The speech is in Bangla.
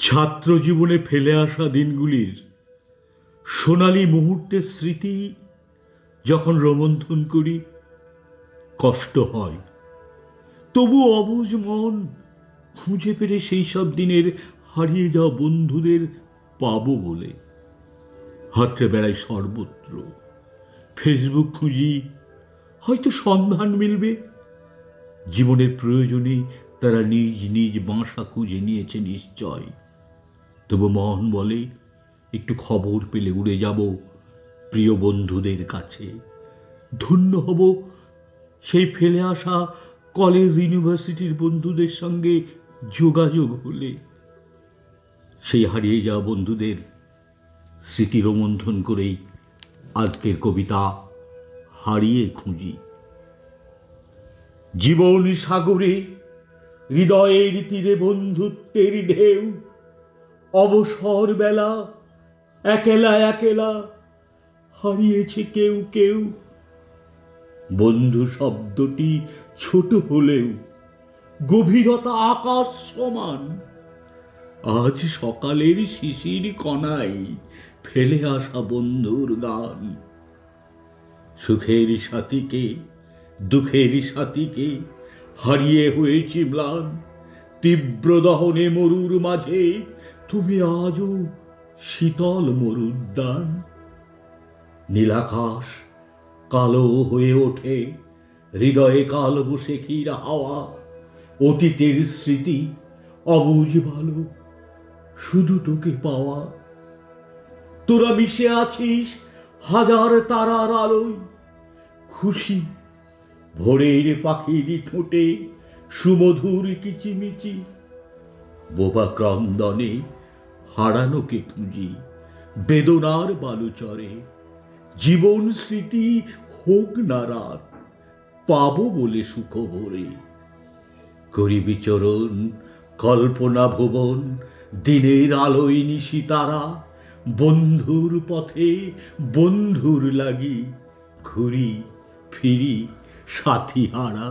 ছাত্র জীবনে ফেলে আসা দিনগুলির সোনালী মুহূর্তের স্মৃতি যখন রোমন্থন করি, কষ্ট হয়। তবু অবুজ মন খুঁজে পেরে সেই সব দিনের হারিয়ে যাওয়া বন্ধুদের পাব বলে। হাতড়ে বেড়াই সর্বত্র ফেসবুক খুঁজি, হয়তো সন্ধান মিলবে। জীবনের প্রয়োজনে তারা নিজ নিজ বাসা খুঁজে নিয়েছে নিশ্চয়। তবু মন বলে, একটু খবর পেলে উড়ে যাব প্রিয় বন্ধুদের কাছে। ধন্য হব সেই ফেলে আসা কলেজ ইউনিভার্সিটির বন্ধুদের সঙ্গে যোগাযোগ হলে। সেই হারিয়ে যাওয়া বন্ধুদের স্মৃতি রোমন্থন করেই আজকের কবিতা হারিয়ে খুঁজি। জীবন সাগরে, হৃদয়ের তীরে বন্ধুত্বের ঢেউ অবসর বেলা একেলা একেলা হারিয়েছে কেউ কেউ। বন্ধু শব্দটি ছোট হলেও গভীরতা আকাশ সমান। আজ সকালের শিশির কণাই ফেলে আসা বন্ধুর গান। সুখের সাথীকে, দুঃখের সাথীকে হারিয়ে হয়েছি ম্লান। তীব্র দহনে মরুর মাঝে তুমি আজও শীতল মরুদ্যান। নীলাকাশ কালো হয়ে ওঠে, হৃদয়ে কাল বসে বসেখির হাওয়া। অতীতের স্মৃতি অবুঝ ভালো, শুধু তোকে পাওয়া। তোরা মিশে আছিস হাজার তারার আলোয়। খুশি ভোরের পাখির ঠোঁটে সুমধুর কিচিমিচি। বোবা ক্রন্দনে হারানোকে খুঁজি বেদনার বালুচরে জীবন স্মৃতি হোক না রাত, পাবো বলে সুখ ভরে করি বিচরণ, কল্পনা ভুবন, দিনের আলোয় নিশি তারা, বন্ধুর পথে বন্ধুর লাগি, ঘুরি ফিরি সাথী হারা।